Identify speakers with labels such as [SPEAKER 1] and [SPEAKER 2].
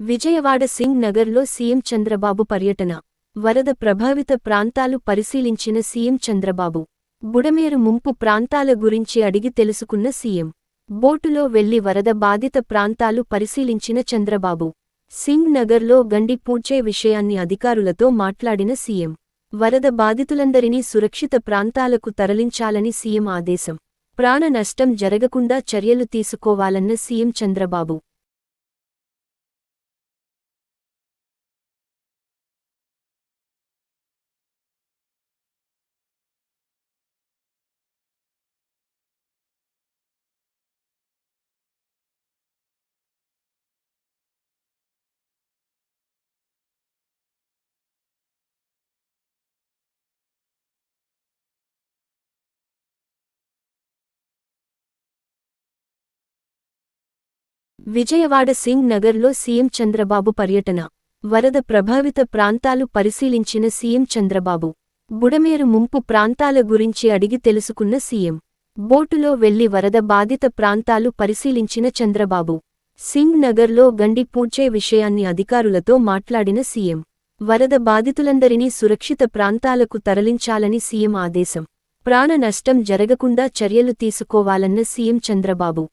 [SPEAKER 1] విజయవాడ సింగ్ నగర్లో సీఎం చంద్రబాబు పర్యటన. వరద ప్రభావిత ప్రాంతాలు పరిశీలించిన సీఎం చంద్రబాబు. బుడమేరు ముంపు ప్రాంతాల గురించి అడిగి తెలుసుకున్న సీఎం. బోటులో వెళ్ళి వరద బాధిత ప్రాంతాలు పరిశీలించిన చంద్రబాబు. సింగ్ నగర్లో గండి పూడ్చే విషయాన్ని అధికారులతో మాట్లాడిన సీఎం. వరద బాధితులందరినీ సురక్షిత ప్రాంతాలకు తరలించాలని సీఎం ఆదేశం. ప్రాణ నష్టం జరగకుండా చర్యలు తీసుకోవాలన్న సీఎం చంద్రబాబు. విజయవాడ సింగ్ నగర్లో సీఎం చంద్రబాబు పర్యటన. వరద ప్రభావిత ప్రాంతాలు పరిశీలించిన సీఎం చంద్రబాబు. బుడమేరు ముంపు ప్రాంతాల గురించి అడిగి తెలుసుకున్న సీఎం. బోటులో వెళ్ళి వరద బాధిత ప్రాంతాలు పరిశీలించిన చంద్రబాబు. సింగ్ నగర్లో గండి పూడ్చే విషయాన్ని అధికారులతో మాట్లాడిన సీఎం. వరద బాధితులందరినీ సురక్షిత ప్రాంతాలకు తరలించాలని సీఎం ఆదేశం. ప్రాణ నష్టం జరగకుండా చర్యలు తీసుకోవాలన్న సీఎం చంద్రబాబు.